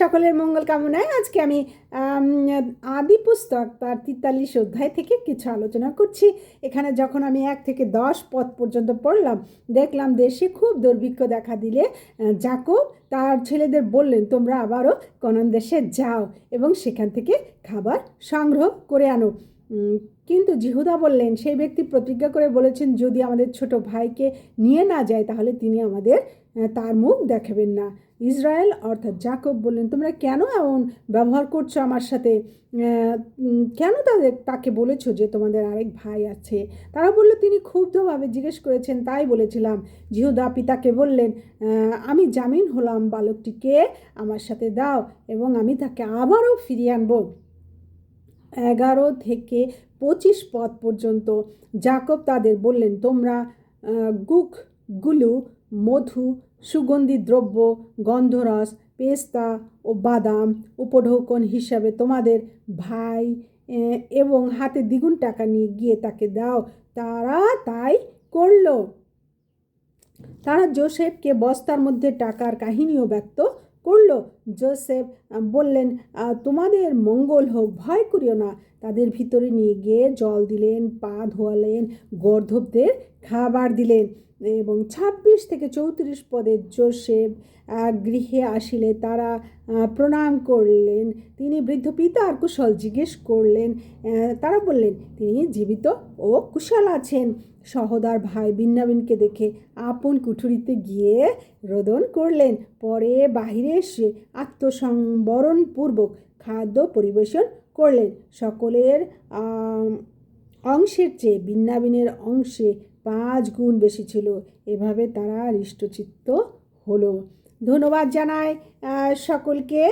সকলের মঙ্গল কামনায় আজকে আমি আদি পুস্তক তার তিতাল্লিশ অধ্যায় থেকে কিছু আলোচনা করছি। এখানে যখন আমি এক থেকে দশ পদ পর্যন্ত পড়লাম, দেখলাম দেশে খুব দুর্ভিক্ষ দেখা দিলে জাকব তার ছেলেদের বললেন, তোমরা আবারও কনন দেশে যাও এবং সেখান থেকে খাবার সংগ্রহ করে আনো। কিন্তু জিহুদা বললেন, সেই ব্যক্তি প্রতিজ্ঞা করে বলেছেন, যদি আমাদের ছোট ভাইকে নিয়ে না যায়, তাহলে তিনি আমাদের তার মুখ দেখাবেন না। ইসরায়েল, অর্থাৎ জাকব বললেন, তোমরা কেন এমন ব্যবহার করছ আমার সাথে? কেন তাদের, তাকে বলেছ যে তোমাদের আরেক ভাই আছে? তারা বলল, তিনি ক্ষুব্ধভাবে জিজ্ঞেস করেছেন, তাই বলেছিলাম। জিহুদা পিতাকে বললেন আমি জামিন হলাম, বালকটিকে আমার সাথে দাও এবং আমি তাকে আবারও ফিরিয়ে আনব। এগারো থেকে পঁচিশ পদ পর্যন্ত। জাকব তাদের বললেন তোমরা আহ, গুক গুলু মধু সুগন্ধি দ্রব্য গন্ধরস পেস্তা ও বাদাম উপঢৌকন হিসাবে তোমাদের ভাই এবং হাতে দ্বিগুণ টাকা নিয়ে গিয়ে তাকে দাও। তারা তাই করল। তারা জোসেফকে বস্তার মধ্যে টাকার কাহিনীও ব্যক্ত করল। জোসেফ বললেন তোমাদের মঙ্গল হোক, ভয় করিও না। তাদের ভিতরে নিয়ে গিয়ে জল দিলেন, পা ধোয়ালেন, গর্ধবদের খাবার দিলেন। এবং ছাব্বিশ থেকে চৌত্রিশ পদে জোসেফ গৃহে আসিলে তারা প্রণাম করলেন। তিনি বৃদ্ধ পিতার কুশল জিজ্ঞেস করলেন তারা বললেন, তিনি জীবিত ও কুশল আছেন। সহদার ভাই বিন্যাবিনকে দেখে আপন কুঠুরিতে গিয়ে রোদন করলেন। পরে বাহিরে এসে আত্মসংবরণপূর্বক খাদ্য পরিবেশন করলেন। সকলের অংশের চেয়ে বিন্যাবিনের অংশে পাঁচ গুণ বেশি ছিল। এভাবে তারা হৃষ্টচিত্ত হলো। ধন্যবাদ জানাই সকলকে।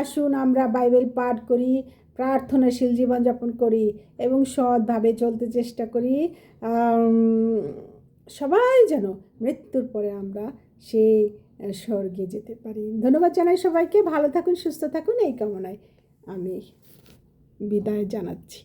আসুন আমরা বাইবেল পাঠ করি প্রার্থনাশীল জীবনযাপন করি এবং সৎভাবে চলতে চেষ্টা করি। সবাই যেন মৃত্যুর পরে আমরা সেই স্বর্গে যেতে পারি। ধন্যবাদ জানাই সবাইকে। ভালো থাকুন, সুস্থ থাকুন, এই কামনায় আমি বিদায় জানাচ্ছি।